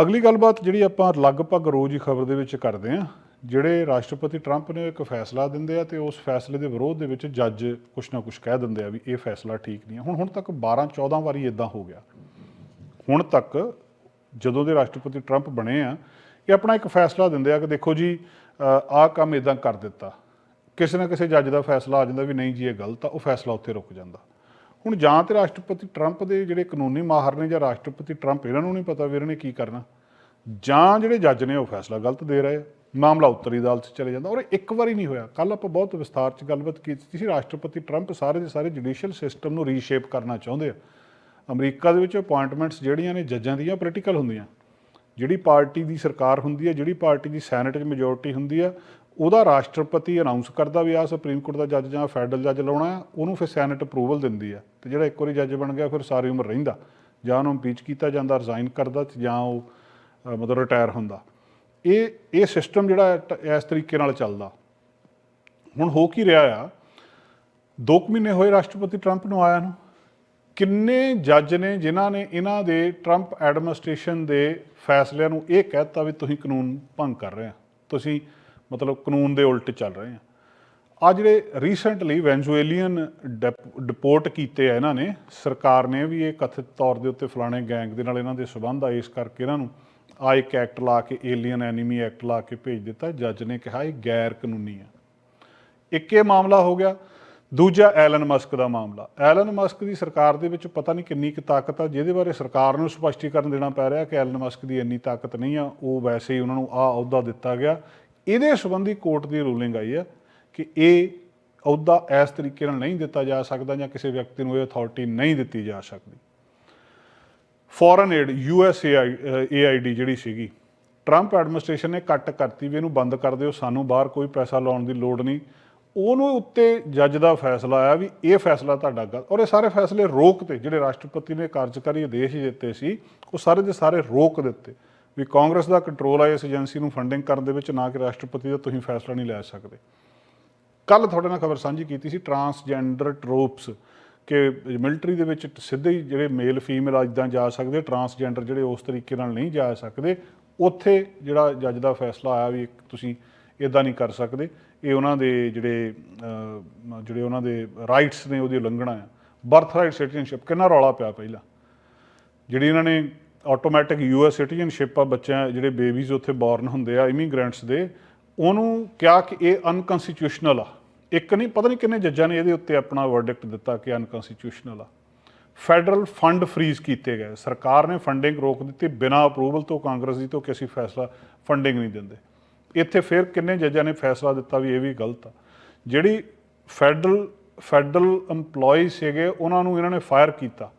ਅਗਲੀ ਗੱਲਬਾਤ ਜਿਹੜੀ ਆਪਾਂ ਲਗਭਗ ਰੋਜ਼ ਹੀ ਖਬਰ ਦੇ ਵਿੱਚ ਕਰਦੇ ਆ ਜਿਹੜੇ ਰਾਸ਼ਟਰਪਤੀ ਟਰੰਪ ਨੇ ਇੱਕ ਫੈਸਲਾ ਦਿੰਦੇ ਆ ਤੇ ਉਸ ਫੈਸਲੇ ਦੇ ਵਿਰੋਧ ਦੇ ਵਿੱਚ ਜੱਜ ਕੁਛ ਨਾ ਕੁਛ ਕਹਿ ਦਿੰਦੇ ਆ ਵੀ ਇਹ ਫੈਸਲਾ ਠੀਕ ਨਹੀਂ ਹੈ। ਹੁਣ ਹੁਣ ਤੱਕ 12 14 ਵਾਰੀ ਇਦਾਂ ਹੋ ਗਿਆ। ਹੁਣ ਤੱਕ ਜਦੋਂ ਦੇ ਰਾਸ਼ਟਰਪਤੀ ਟਰੰਪ ਬਣੇ ਆ, ਇਹ ਆਪਣਾ ਇੱਕ ਫੈਸਲਾ ਦਿੰਦੇ ਆ ਕਿ ਦੇਖੋ ਜੀ ਆਹ ਕੰਮ ਇਦਾਂ ਕਰ ਦਿੱਤਾ। ਕਿਸੇ ਨਾ ਕਿਸੇ ਜੱਜ ਦਾ ਫੈਸਲਾ ਆ ਜਾਂਦਾ ਵੀ ਨਹੀਂ ਜੀ, ਇਹ ਗਲਤ ਆ, ਉਹ ਫੈਸਲਾ ਉੱਥੇ ਰੁਕ ਜਾਂਦਾ। ਹੁਣ ਜਾਂ ਤੇ ਰਾਸ਼ਟਰਪਤੀ ਟਰੰਪ ਦੇ ਜਿਹੜੇ ਕਾਨੂੰਨੀ ਮਾਹਰ ਨੇ ਜਾਂ ਰਾਸ਼ਟਰਪਤੀ ਟਰੰਪ, ਇਹਨਾਂ ਨੂੰ ਨਹੀਂ ਪਤਾ ਵੀ ਇਹਨਾਂ ਨੇ ਕੀ ਕਰਨਾ। ਜਾਂ ਜਿਹੜੇ ਜੱਜ ਨੇ ਉਹ ਫੈਸਲਾ ਗਲਤ ਦੇ ਰਹੇ ਆ, ਮਾਮਲਾ ਉੱਤਰੀ ਅਦਾਲਤ 'ਚ ਚਲੇ ਜਾਂਦਾ, ਔਰ ਇੱਕ ਵਾਰੀ ਨਹੀਂ ਹੋਇਆ। ਕੱਲ ਆਪਾਂ ਬਹੁਤ ਵਿਸਥਾਰ 'ਚ ਗੱਲਬਾਤ ਕੀਤੀ ਸੀ, ਰਾਸ਼ਟਰਪਤੀ ਟਰੰਪ ਸਾਰੇ ਦੇ ਸਾਰੇ ਜੁਡੀਸ਼ੀਅਲ ਸਿਸਟਮ ਨੂੰ ਰੀਸ਼ੇਪ ਕਰਨਾ ਚਾਹੁੰਦੇ ਆ। ਅਮਰੀਕਾ ਦੇ ਵਿੱਚ ਅਪਾਇੰਟਮੈਂਟਸ ਜਿਹੜੀਆਂ ਨੇ ਜੱਜਾਂ ਦੀਆਂ ਪੋਲੀਟੀਕਲ ਹੁੰਦੀਆਂ। ਜਿਹੜੀ ਪਾਰਟੀ ਦੀ ਸਰਕਾਰ ਹੁੰਦੀ ਹੈ ਜਿਹੜੀ ਪਾਰਟੀ ਦੀ ਸੈਨੇਟ 'ਚ ਮੈਜੋਰਟੀ ਹੁੰਦੀ ਆ ਉਹਦਾ ਰਾਸ਼ਟਰਪਤੀ ਅਨਾਉਂਸ ਕਰਦਾ ਵੀ ਆ ਸੁਪਰੀਮ ਕੋਰਟ ਦਾ ਜੱਜ ਜਾਂ ਫੈਡਰਲ ਜੱਜ ਲਾਉਣਾ ਆ ਉਹਨੂੰ ਫਿਰ ਸੈਨੇਟ ਅਪਰੂਵਲ ਦਿੰਦੀ ਆ ਤੇ ਜਿਹੜਾ ਇੱਕ ਵਾਰੀ ਜੱਜ ਬਣ ਗਿਆ, ਫਿਰ ਸਾਰੀ ਉਮਰ ਰਹਿੰਦਾ। ਜਾਂ ਉਹਨੂੰ ਇੰਪੀਚ ਕੀਤਾ ਜਾਂਦਾ ਰਿਜ਼ਾਈਨ ਕਰਦਾ ਜਾਂ ਉਹ ਮਤਲਬ ਰਿਟਾਇਰ ਹੁੰਦਾ। ਇਹ ਇਹ ਸਿਸਟਮ ਜਿਹੜਾ ਇਸ ਤਰੀਕੇ ਨਾਲ ਚੱਲਦਾ। ਹੁਣ ਹੋ ਕੀ ਰਿਹਾ ਆ? 2 ਮਹੀਨੇ ਹੋਏ ਰਾਸ਼ਟਰਪਤੀ ਟਰੰਪ ਨੂੰ ਆਇਆ ਨੂੰ। ਕਿੰਨੇ ਜੱਜ ਨੇ ਜਿਨ੍ਹਾਂ ਨੇ ਇਹਨਾਂ ਦੇ ਟਰੰਪ ਐਡਮਿਨਿਸਟ੍ਰੇਸ਼ਨ ਦੇ ਫੈਸਲਿਆਂ ਨੂੰ ਇਹ ਕਹਿਤਾ ਵੀ ਤੁਸੀਂ ਕਾਨੂੰਨ ਭੰਗ ਕਰ ਰਹੇ ਆ। ਤੁਸੀਂ ਮਤਲਬ ਕਾਨੂੰਨ ਦੇ ਉਲਟ ਚੱਲ ਰਹੇ ਆ। ਆ ਜਿਹੜੇ ਰੀਸੈਂਟਲੀ ਵੈਨਜ਼ੂਏਲੀਅਨ ਡਿਪੋਰਟ ਕੀਤੇ ਆ ਇਹਨਾਂ ਨੇ, ਸਰਕਾਰ ਨੇ ਵੀ ਇਹ ਕਥਿਤ ਤੌਰ ਦੇ ਉੱਤੇ ਫਲਾਣੇ ਗੈਂਗ ਦੇ ਨਾਲ ਇਹਨਾਂ ਦੇ ਸਬੰਧ ਆ, ਇਸ ਕਰਕੇ ਇਹਨਾਂ ਨੂੰ ਆ ਇੱਕ ਐਕਟ ਲਾ ਕੇ ਏਲੀਅਨ ਐਨੀਮੀ ਐਕਟ ਲਾ ਕੇ ਭੇਜ ਦਿੱਤਾ। ਜੱਜ ਨੇ ਕਿਹਾ ਇਹ ਗੈਰ ਕਾਨੂੰਨੀ ਆ। ਇੱਕ ਇਹ ਮਾਮਲਾ ਹੋ ਗਿਆ, ਦੂਜਾ ਐਲਨ ਮਸਕ ਦਾ ਮਾਮਲਾ। ਐਲਨ ਮਸਕ ਦੀ ਸਰਕਾਰ ਦੇ ਵਿੱਚ ਪਤਾ ਨਹੀਂ ਕਿੰਨੀ ਕੁ ਤਾਕਤ ਆ, ਜਿਹਦੇ ਬਾਰੇ ਸਰਕਾਰ ਨੂੰ ਸਪਸ਼ਟੀਕਰਨ ਦੇਣਾ ਪੈ ਰਿਹਾ ਕਿ ਐਲਨ ਮਸਕ ਦੀ ਇੰਨੀ ਤਾਕਤ ਨਹੀਂ ਆ, ਉਹ ਵੈਸੇ ਹੀ ਉਹਨਾਂ ਨੂੰ ਆ ਅਹੁਦਾ ਦਿੱਤਾ ਗਿਆ। ਇਹਦੇ ਸੰਬੰਧੀ ਕੋਰਟ ਦੀ ਰੂਲਿੰਗ ਆਈ ਹੈ ਕਿ ਇਹ ਅਹੁਦਾ ਇਸ ਤਰੀਕੇ ਨਾਲ ਨਹੀਂ ਦਿੱਤਾ ਜਾ ਸਕਦਾ ਜਾਂ ਕਿਸੇ ਵਿਅਕਤੀ ਨੂੰ ਇਹ ਅਥਾਰਟੀ ਨਹੀਂ ਦਿੱਤੀ ਜਾ ਸਕਦੀ। ਫੋਰਨ ਏਡ ਏਆਈਡੀ ਜਿਹੜੀ ਸੀਗੀ ਟਰੰਪ ਐਡਮਿਨਿਸਟ੍ਰੇਸ਼ਨ ਨੇ ਕੱਟ ਕਰਤੀ ਵੀ ਇਹਨੂੰ ਬੰਦ ਕਰ ਦਿਓ, ਸਾਨੂੰ ਬਾਹਰ ਕੋਈ ਪੈਸਾ ਲਾਉਣ ਦੀ ਲੋੜ ਨਹੀਂ। ਉਹਨੂੰ ਉੱਤੇ ਜੱਜ ਦਾ ਫੈਸਲਾ ਆਇਆ ਵੀ ਇਹ ਫੈਸਲਾ ਤੁਹਾਡਾ ਗਲਤ ਔਰ ਇਹ ਸਾਰੇ ਫੈਸਲੇ ਰੋਕ ਤੇ, ਜਿਹੜੇ ਰਾਸ਼ਟਰਪਤੀ ਨੇ ਕਾਰਜਕਾਰੀ ਆਦੇਸ਼ ਦਿੱਤੇ ਸੀ, ਉਹ ਸਾਰੇ ਦੇ ਸਾਰੇ ਰੋਕ ਦਿੱਤੇ। ਵੀ ਕਾਂਗਰਸ ਦਾ ਕੰਟਰੋਲ ਆ ਇਸ ਏਜੰਸੀ ਨੂੰ ਫੰਡਿੰਗ ਕਰਨ ਦੇ ਵਿੱਚ, ਨਾ ਕਿ ਰਾਸ਼ਟਰਪਤੀ ਦਾ, ਤੁਸੀਂ ਫੈਸਲਾ ਨਹੀਂ ਲੈ ਸਕਦੇ। ਕੱਲ ਤੁਹਾਡੇ ਨਾਲ ਖਬਰ ਸਾਂਝੀ ਕੀਤੀ ਸੀ ਟਰਾਂਸਜੈਂਡਰ ਟਰੋਪਸ ਕਿ ਮਿਲਟਰੀ ਦੇ ਵਿੱਚ ਸਿੱਧੇ ਹੀ ਜਿਹੜੇ ਮੇਲ ਫੀਮੇਲ ਇਦਾਂ ਜਾ ਸਕਦੇ ਟਰਾਂਸਜੈਂਡਰ ਜਿਹੜੇ ਉਸ ਤਰੀਕੇ ਨਾਲ ਨਹੀਂ ਜਾ ਸਕਦੇ, ਉੱਥੇ ਜਿਹੜਾ ਜੱਜ ਦਾ ਫੈਸਲਾ ਆਇਆ ਵੀ ਤੁਸੀਂ ਇਦਾਂ ਨਹੀਂ ਕਰ ਸਕਦੇ, ਇਹ ਉਹਨਾਂ ਦੇ ਜਿਹੜੇ ਜਿਹੜੇ ਉਹਨਾਂ ਦੇ ਰਾਈਟਸ ਨੇ, ਉਹਦੀ ਉਲੰਘਣਾ ਆ। ਬਰਥ ਰਾਈਟ ਸਿਟੀਜ਼ਨਸ਼ਿਪ ਕਿੰਨਾ ਰੌਲਾ ਪਿਆ ਪਹਿਲਾਂ? ਜਿਹੜੀ ਇਹਨਾਂ ਨੇ ਆਟੋਮੈਟਿਕ ਯੂਐਸ ਸਿਟੀਜ਼ਨਸ਼ਿਪ ਆ, ਬੱਚਿਆਂ, ਜਿਹੜੇ ਬੇਬੀਜ਼ ਉੱਥੇ ਬੋਰਨ ਹੁੰਦੇ ਆ ਇਮੀਗ੍ਰੈਂਟਸ ਦੇ, ਉਹਨੂੰ ਕਿਹਾ ਕਿ ਇਹ ਅਨਕਨਸਟੀਟਿਊਸ਼ਨਲ ਆ। ਇੱਕ ਨਹੀਂ, ਪਤਾ ਨਹੀਂ ਕਿੰਨੇ ਜੱਜਾਂ ਨੇ ਇਹਦੇ ਉੱਤੇ ਆਪਣਾ ਵਰਡਿਕਟ ਦਿੱਤਾ ਕਿ ਅਨਕਨਸਟੀਟਿਊਸ਼ਨਲ ਆ। ਫੈਡਰਲ ਫੰਡ ਫ੍ਰੀਜ਼ ਕੀਤੇ ਗਏ। ਸਰਕਾਰ ਨੇ ਫੰਡਿੰਗ ਰੋਕ ਦਿੱਤੀ ਬਿਨਾਂ ਅਪਰੂਵਲ ਤੋਂ, ਕਾਂਗਰਸ ਦੀ ਤੋਂ ਕਿ ਅਸੀਂ ਫੈਸਲਾ ਫੰਡਿੰਗ ਨਹੀਂ ਦਿੰਦੇ। ਇੱਥੇ ਫਿਰ ਕਿੰਨੇ ਜੱਜਾਂ ਨੇ ਫੈਸਲਾ ਦਿੱਤਾ ਵੀ ਇਹ ਵੀ ਗਲਤ ਆ। ਜਿਹੜੀ ਫੈਡਰਲ ਫੈਡਰਲ EMPLOYEE ਸੀਗੇ, ਉਹਨਾਂ ਨੂੰ ਇਹਨਾਂ ਨੇ ਫਾਇਰ ਕੀਤਾ।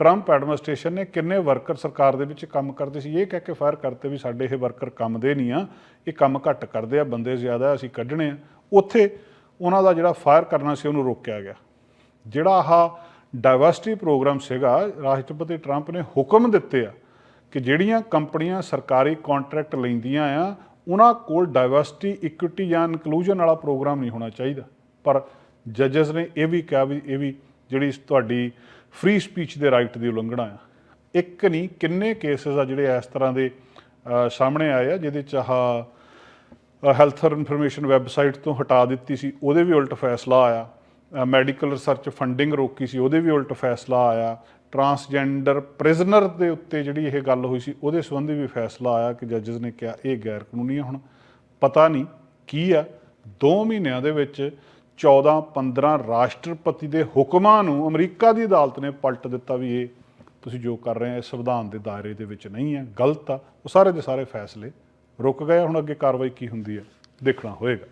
ਟਰੰਪ ਐਡਮਿਨਿਸਟ੍ਰੇਸ਼ਨ ਨੇ ਕਿੰਨੇ ਵਰਕਰ ਸਰਕਾਰ ਦੇ ਵਿੱਚ ਕੰਮ ਕਰਦੇ ਸੀ? ਇਹ ਕਹਿ ਕੇ ਫਾਇਰ ਕਰਤੇ ਵੀ ਸਾਡੇ ਇਹ ਵਰਕਰ ਕੰਮ ਦੇ ਨਹੀਂ ਆ। ਇਹ ਕੰਮ ਘੱਟ ਕਰਦੇ ਆ, ਬੰਦੇ ਜ਼ਿਆਦਾ ਅਸੀਂ ਕੱਢਣੇ ਆ। ਉੱਥੇ ਉਹਨਾਂ ਦਾ ਜਿਹੜਾ ਫਾਇਰ ਕਰਨਾ ਸੀ, ਉਹਨੂੰ ਰੋਕਿਆ ਗਿਆ। ਜਿਹੜਾ ਆਹ ਡਾਈਵਰਸਿਟੀ ਪ੍ਰੋਗਰਾਮ ਸੀਗਾ, ਰਾਸ਼ਟਰਪਤੀ ਟਰੰਪ ਨੇ ਹੁਕਮ ਦਿੱਤੇ ਆ ਕਿ ਜਿਹੜੀਆਂ ਕੰਪਨੀਆਂ ਸਰਕਾਰੀ ਕੰਟਰੈਕਟ ਲੈਂਦੀਆਂ ਆ, ਉਹਨਾਂ ਕੋਲ ਡਾਈਵਰਸਿਟੀ ਇਕੁਇਟੀ ਜਾਂ ਇਨਕਲੂਜਨ ਵਾਲਾ ਪ੍ਰੋਗਰਾਮ ਨਹੀਂ ਹੋਣਾ ਚਾਹੀਦਾ। ਪਰ ਜੱਜਸ ਨੇ ਇਹ ਵੀ ਕਿਹਾ ਵੀ, ਇਹ ਵੀ ਜਿਹੜੀ ਤੁਹਾਡੀ ਫ੍ਰੀ ਸਪੀਚ ਦੇ ਰਾਈਟ ਦੀ ਉਲੰਘਣਾ ਆ। ਇੱਕ ਨਹੀਂ, ਕਿੰਨੇ ਕੇਸਸ ਆ ਜਿਹੜੇ ਇਸ ਤਰ੍ਹਾਂ ਦੇ ਸਾਹਮਣੇ ਆਏ ਆ, ਜਿਹਦੇ ਚ ਆਹ ਹੈਲਥਰ ਇਨਫੋਰਮੇਸ਼ਨ ਵੈਬਸਾਈਟ ਤੋਂ ਹਟਾ ਦਿੱਤੀ ਸੀ, ਉਹਦੇ ਵੀ ਉਲਟ ਫੈਸਲਾ ਆਇਆ। ਮੈਡੀਕਲ ਰਿਸਰਚ ਫੰਡਿੰਗ ਰੋਕੀ ਸੀ, ਉਹਦੇ ਵੀ ਉਲਟ ਫੈਸਲਾ ਆਇਆ। ਟਰਾਂਸਜੈਂਡਰ ਪ੍ਰਿਜ਼ਨਰ ਦੇ ਉੱਤੇ ਜਿਹੜੀ ਇਹ ਗੱਲ ਹੋਈ ਸੀ, ਉਹਦੇ ਸੰਬੰਧੀ ਵੀ ਫੈਸਲਾ ਆਇਆ ਕਿ ਜੱਜਸ ਨੇ ਕਿਹਾ, ਇਹ ਗੈਰ ਕਾਨੂੰਨੀ ਹੈ ਹੁਣ। ਪਤਾ ਨਹੀਂ ਕੀ ਆ 2 ਮਹੀਨਿਆਂ ਦੇ ਵਿੱਚ 14 15 ਰਾਸ਼ਟਰਪਤੀ ਦੇ ਹੁਕਮਾਂ ਨੂੰ ਅਮਰੀਕਾ ਦੀ ਅਦਾਲਤ ਨੇ ਪਲਟ ਦਿੱਤਾ ਵੀ ਇਹ ਤੁਸੀਂ ਜੋ ਕਰ ਰਹੇ ਹੋ, ਇਹ ਸੰਵਿਧਾਨ ਦੇ ਦਾਇਰੇ ਦੇ ਵਿੱਚ ਨਹੀਂ ਹੈ, ਗਲਤ ਆ। ਉਹ ਸਾਰੇ ਦੇ ਸਾਰੇ ਫੈਸਲੇ ਰੁਕ ਗਏ ਹੁਣ ਅੱਗੇ ਕਾਰਵਾਈ ਕੀ ਹੁੰਦੀ ਹੈ, ਦੇਖਣਾ ਹੋਏਗਾ।